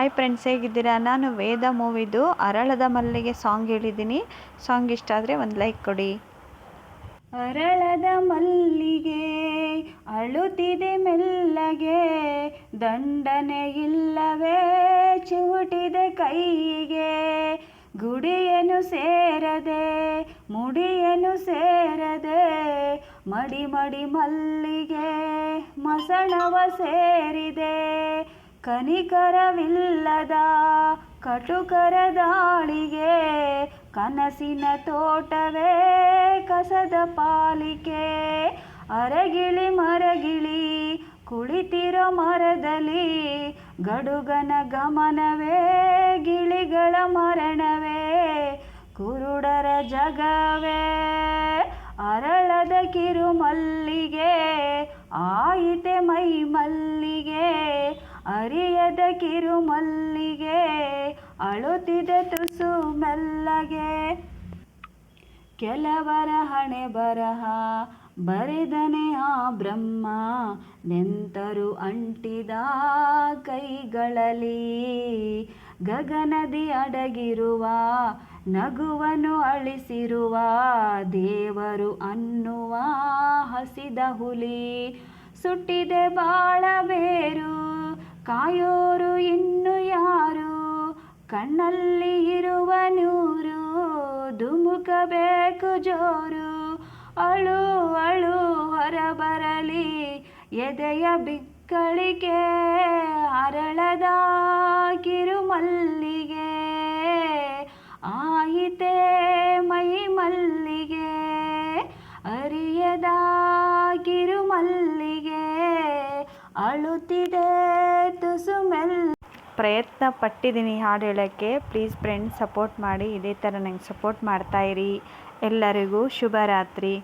Hi friends ಹೇಗಿದ್ದೀರಾ? ನಾನು ವೇದ ಮೂವಿದು ಅರಳದ ಮಲ್ಲಿಗೆ ಸಾಂಗ್ ಹೇಳಿದ್ದೀನಿ. ಸಾಂಗ್ ಇಷ್ಟ ಆದರೆ ಒಂದು ಲೈಕ್ ಕೊಡಿ. ಅರಳದ ಮಲ್ಲಿಗೆ ಅಳುತ್ತಿದೆ ಮೆಲ್ಲಗೆ, ದಂಡನೆ ಇಲ್ಲವೇ ಚೂಟಿದೆ ಕೈಗೆ. ಗುಡಿಯನು ಸೇರದೆ ಮುಡಿಯನು ಸೇರದೆ ಮಡಿ ಮಡಿ ಮಲ್ಲಿಗೆ ಮಸಣವ ಸೇರಿದೆ. ಕನಿಕರವಿಲ್ಲದ ಕಟುಕರ ದಾಳಿಗೆ ಕನಸಿನ ತೋಟವೇ ಕಸದ ಪಾಲಿಕೆ. ಅರಗಿಳಿ ಮರಗಿಳಿ ಕುಳಿತಿರೋ ಮರದಲ್ಲಿ ಗಡುಗನ ಗಮನವೇ, ಗಿಳಿಗಳ ಮರಣವೇ, ಕುರುಡರ ಜಗವೇ. ಅರಳದ ಕಿರುಮಲ್ಲಿಗೆ ಆಯಿತೆ ಮೈ ಅರಿಯದ ಕಿರು ಮಲ್ಲಿಗೆ, ಅಳುತ್ತಿದೆ ತುಸು ಮೆಲ್ಲಗೆ. ಕೆಲವರ ಹಣೆ ಬರಹ, ಬರೆದನೆ ಆ ಬ್ರಹ್ಮ, ನೆಂತರು ಅಂಟಿದ ಕೈಗಳಲ್ಲಿ. ಗಗನದಿ ಅಡಗಿರುವ ನಗುವನು ಅಳಿಸಿರುವ, ದೇವರು ಅನ್ನುವ ಹಸಿದ ಹುಲಿ. ಸುಟ್ಟಿದೆ ಬಾಳ ಬೇರು ಯಾರು ಕಣ್ಣಲ್ಲಿ ಇರುವ ನೂರು, ಧುಮುಕಬೇಕು ಜೋರು. ಅಳು ಅಳು, ಹೊರಬರಲಿ, ಎದೆಯ ಬಿಕ್ಕಳಿಗೆ ಅರಳದ ಕಿರುಮಲ್ಲಿಗೆ ಆಯಿತೆ ಮೈ ಮಲ್ಲಿಗೆ ಅರಿಯದ ಕಿರುಮಲ್ಲಿಗೆ ಅಳುತ್ತಿದೆ ತುಸು ಮೆಲ್ಲ ಪ್ರಯತ್ನ ಪಟ್ಟಿದ್ದೀನಿ ಹಾಡು ಹೇಳೋಕ್ಕೆ. ಪ್ಲೀಸ್ ಫ್ರೆಂಡ್ಸ್ ಸಪೋರ್ಟ್ ಮಾಡಿ, ಇದೇ ಥರ ನಂಗೆ ಸಪೋರ್ಟ್ ಮಾಡ್ತಾಯಿರಿ ಎಲ್ಲರಿಗೂ ಶುಭರಾತ್ರಿ.